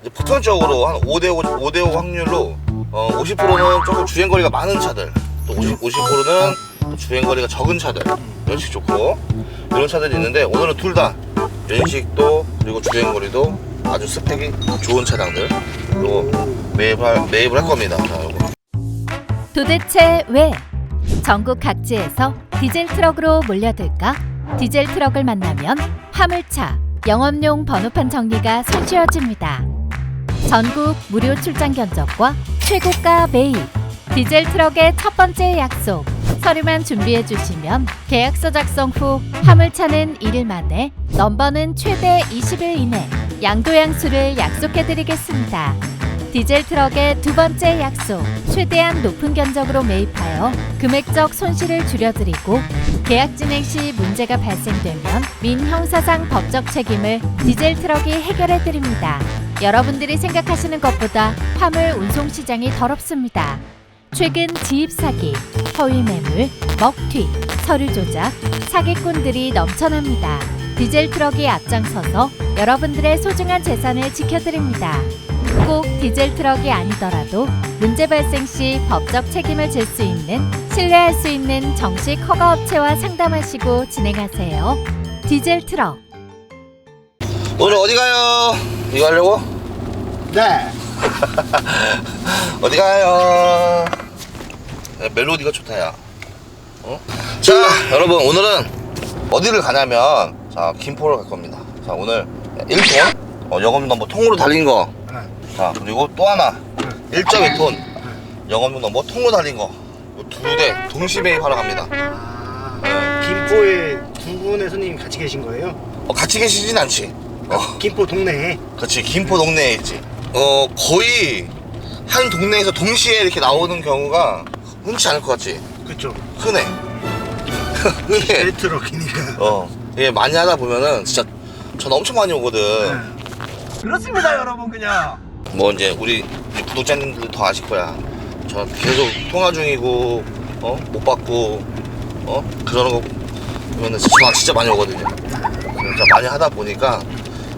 이제 보편적으로 한 5대5 5대5 확률로 어, 50%는 조금 주행거리가 많은 차들 또 50, 50%는 또 주행거리가 적은 차들 연식 좋고 이런 차들이 있는데 오늘은 둘 다 연식도 그리고 주행거리도 아주 스펙이 좋은 차량들 또 매입할, 매입을 할 겁니다 자. 도대체 왜 전국 각지에서 디젤 트럭으로 몰려들까? 디젤 트럭을 만나면 화물차, 영업용 번호판 정리가 손쉬워집니다. 전국 무료 출장 견적과 최고가 매입. 디젤 트럭의 첫 번째 약속. 서류만 준비해 주시면 계약서 작성 후 화물차는 1일 만에, 넘버는 최대 20일 이내 양도양수를 약속해 드리겠습니다. 디젤 트럭의 두 번째 약속. 최대한 높은 견적으로 매입하여 금액적 손실을 줄여드리고 계약 진행 시 문제가 발생되면 민 형사상 법적 책임을 디젤 트럭이 해결해 드립니다. 여러분들이 생각하시는 것보다 화물 운송 시장이 더럽습니다. 최근 지입 사기, 허위 매물, 먹튀, 서류 조작, 사기꾼들이 넘쳐납니다. 디젤 트럭이 앞장서서 여러분들의 소중한 재산을 지켜드립니다. 꼭 디젤 트럭이 아니더라도 문제 발생 시 법적 책임을 질 수 있는 신뢰할 수 있는 정식 허가 업체와 상담하시고 진행하세요. 디젤 트럭 오늘 어디 가요? 이거 하려고? 네. 어디 가요? 야, 멜로디가 좋다 야. 어? 자 여러분 오늘은 어디를 가냐면 자 김포를 갈 겁니다. 자 오늘 1톤 어, 영업 넘버 통으로 달린 거. 네. 자 그리고 또 하나 1.2톤 영업 넘버 통으로 달린 거. 두 대 동시 매입하러 갑니다. 아, 네. 김포에 두 분의 손님 같이 계신 거예요? 어, 같이 계시진 않지. 어, 김포 동네에. 그렇지 김포 동네에 있지. 어 거의 한 동네에서 동시에 이렇게 나오는 경우가 흔치 않을 것 같지. 그쵸. 흔해. 흔해. 벨트럭이니까. 어. 이게 많이 하다 보면은 진짜 전 엄청 많이 오거든. 네. 그렇습니다, 여러분, 그냥. 뭐 이제 우리 구독자님들도 더 아실 거야. 저 계속 통화 중이고 어 못 받고 어 그러는 거 보면은 전화 진짜 많이 오거든요. 진짜 많이 하다 보니까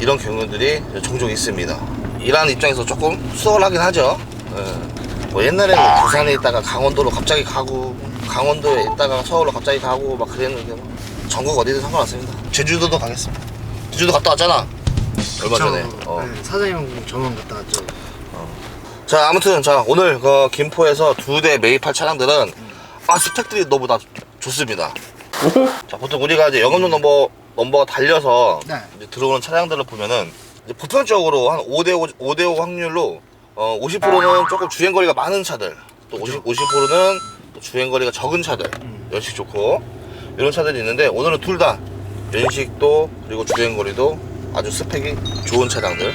이런 경우들이 종종 있습니다. 일하는 입장에서 조금 수월하긴 하죠. 예. 뭐 옛날에는 부산에 있다가 강원도로 갑자기 가고 강원도에 있다가 서울로 갑자기 가고 막 그랬는데 뭐 전국 어디든 상관없습니다. 제주도도 가겠습니다. 제주도 갔다 왔잖아. 얼마 전에. 저, 어. 네, 사장님 전원 갔다 왔죠. 자 아무튼 자 오늘 그 김포에서 두 대 매입할 차량들은 아 스펙들이 너무 다 좋습니다. 자 보통 우리가 이제 영업용 넘버 넘버가 달려서 네. 이제 들어오는 차량들을 보면은 이제 보편적으로 한 5대5 5대5 확률로 어 50%는 조금 주행 거리가 많은 차들 또 50, 50%는 또 주행 거리가 적은 차들 음. 연식 좋고 이런 차들이 있는데 오늘은 둘 다 연식도 그리고 주행 거리도 아주 스펙이 좋은 차량들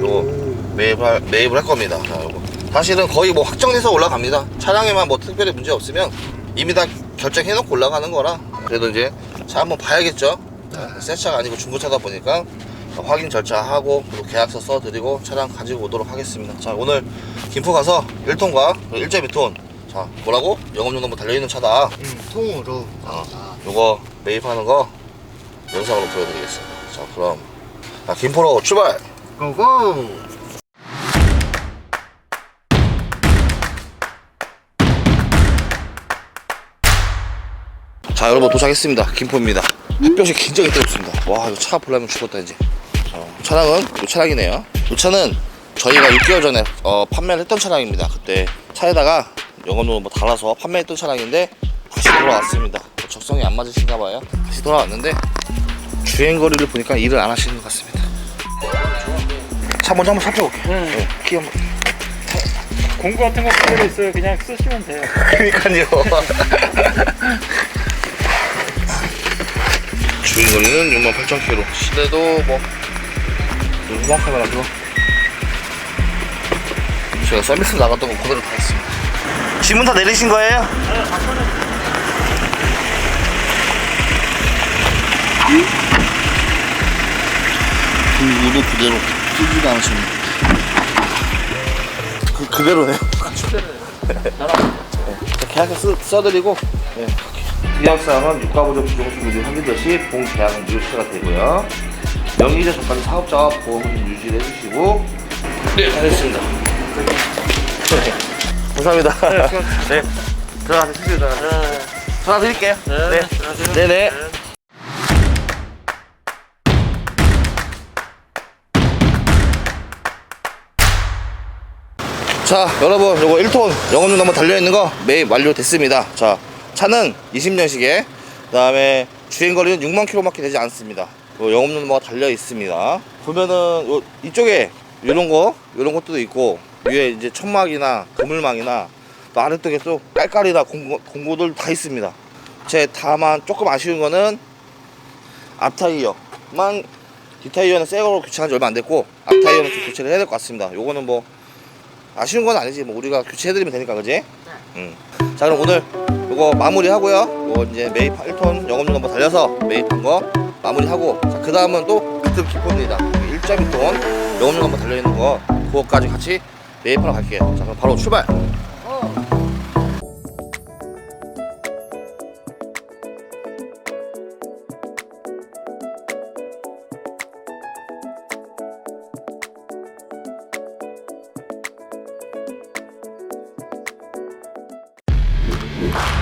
또 오. 매입할, 매입을 할 겁니다. 자, 요거. 사실은 거의 뭐 확정돼서 올라갑니다. 차량에만 뭐 특별히 문제 없으면 이미 다 결정해놓고 올라가는 거라. 그래도 이제 차 한번 봐야겠죠. 새 차가 아니고 중고차다 보니까 확인 절차하고 그리고 계약서 써드리고 차량 가지고 오도록 하겠습니다. 자, 오늘 김포 가서 1톤과 1.2톤. 자, 뭐라고? 영업용 넘버 달려있는 차다. 음, 통으로. 어, 아, 요거 매입하는 거 영상으로 보여드리겠습니다. 자, 그럼. 자, 김포로 출발! 고고! 자 여러분 도착했습니다 김포입니다 햇볕이 굉장히 뜨겁습니다 와 이거 차 보려면 죽었다 이제 자, 차량은 이 차량이네요. 이 차는 저희가 6개월 전에 어, 판매를 했던 차량입니다. 그때 차에다가 영업용으로 뭐 달아서 판매했던 차량인데 다시 돌아왔습니다. 뭐 적성이 안 맞으신가 봐요. 다시 돌아왔는데 주행 거리를 보니까 일을 안 하시는 것 같습니다. 차 먼저 한번 살펴볼게요. 네, 키 한번. 공구 같은 거 그대로 있어요. 그냥 쓰시면 돼요. 그러니까요. 주행 거리는 68,000km. 시대도 뭐 음악 카메라죠. 제가 서비스 나갔던 거 그대로 다 했습니다. 지문 다 내리신 거예요? 공구도 그대로 쓰지도 않으십니다. 그, 그대로네요. 자, 계약서 쓰, 써드리고 네, 계약사항은 유가보조 부정수 무료 확인자 시 본계약은 무효 처리가 되고요 명의이자 전까지 사업자와 보험은 유지를 해주시고 네, 다 됐습니다. 감사합니다. 네. 쓰시죠. 전화 드릴게요. 네. 네네. 자, 여러분, 요거 1톤 영업용 한번 달려있는 거 매입 완료됐습니다. 자, 차는 20년식에, 그 다음에 주행거리는 6만 킬로밖에 되지 않습니다. 요 영업용 넘버가 달려 있습니다. 보면은, 요, 이쪽에 요런 거, 요런 것도 있고, 위에 이제 천막이나 그물망이나 또 아래쪽에 또 깔깔이나 공고, 공고들 다 있습니다. 제 다만 조금 아쉬운 거는 앞타이어만 뒷타이어는 새 거로 교체한 지 얼마 안 됐고 앞타이어는 좀 교체를 해야 될 것 같습니다. 요거는 뭐 아쉬운 건 아니지 뭐 우리가 교체해드리면 되니까 그지? 응. 자 그럼 오늘 요거 마무리하고요. 요거 이제 매입 1톤 영업용 한번 달려서 매입한 거 마무리하고 자그 다음은 또 같은 기포입니다. 1.2톤 영업용 한번 달려있는 거 그거까지 같이 매입하러 갈게요. 자 그럼 바로 출발. Searching